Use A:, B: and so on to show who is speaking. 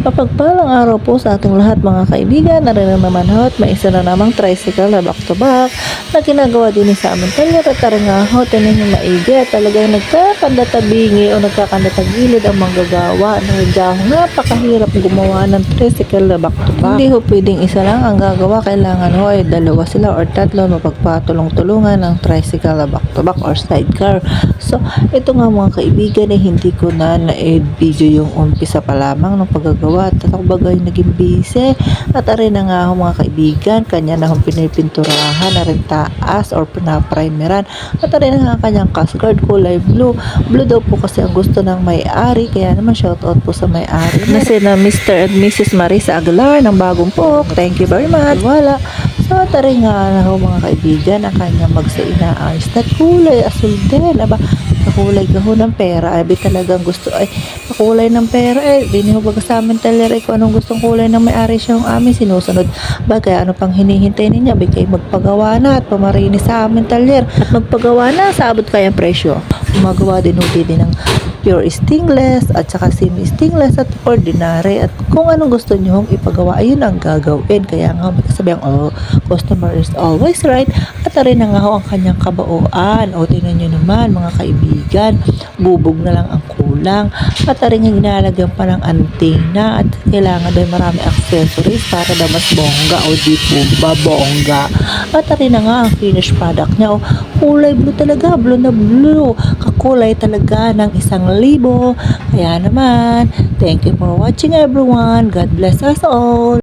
A: Mapagpalang araw po sa ating lahat mga kaibigan. Narinig naman ho at may isa na namang tricycle na back to back na ginagawa din sa aming talyer at nga ho, tinan yung maigi talagang nagkakandatabingi o nagkakandatagilid ang manggagawa na dahil napakahirap gumawa ng tricycle na back to back. Hindi ho pwedeng isa lang ang gagawa, kailangan ho ay dalawa sila or tatlo mapagpatulong-tulungan ng tricycle na back to back or sidecar. So, ito nga mga kaibigan eh, hindi ko na na-add video yung umpisa pa lamang ng paggagawa at ako bagay naging busy. At arin na nga ho mga kaibigan kanya na hong pinipinturahan na rin taas or pinaprimeran. At arin na nga kanyang cascade kulay blue. Blue daw po kasi ang gusto ng may-ari kaya naman shoutout po sa may-ari na sina Mr. and Mrs. Marisa Aguilar ng bagong pok. Thank you very much. Wala So, tari nga na ho mga kaibigan, ang kanya magsainaayos. Na kulay, asul din, aba, kakulay ka ho ng pera, abi talagang gusto, ay, kakulay ng pera, eh, baga sa amin eh, kung anong gustong kulay ng may-ari siya yung amin, sinusunod, bagay, ano pang hinihintay ninyo, abi kayo magpagawa na, at pamarini sa amin talir, at magpagawa na, sabot kayang presyo, gumagawa din ho din ng pure stingless at saka semi stingless at ordinary. At kung anong gusto nyo ipagawa ayun ang gagawin. Kaya nga may kasabihan oh customer is always right. At rin na nga ho ang kanyang kabauan. O tingnan nyo naman mga kaibigan bubog na lang ang kulang at rin nga ginalagyan pa ng antenna at kailangan daw marami accessories para daw mas bongga. O di po ba bongga? At rin na nga ang finished product niya. O kulay blue talaga. Blue na blue. Kakulay talaga ng isang libo. Kaya naman thank you for watching everyone. God bless us all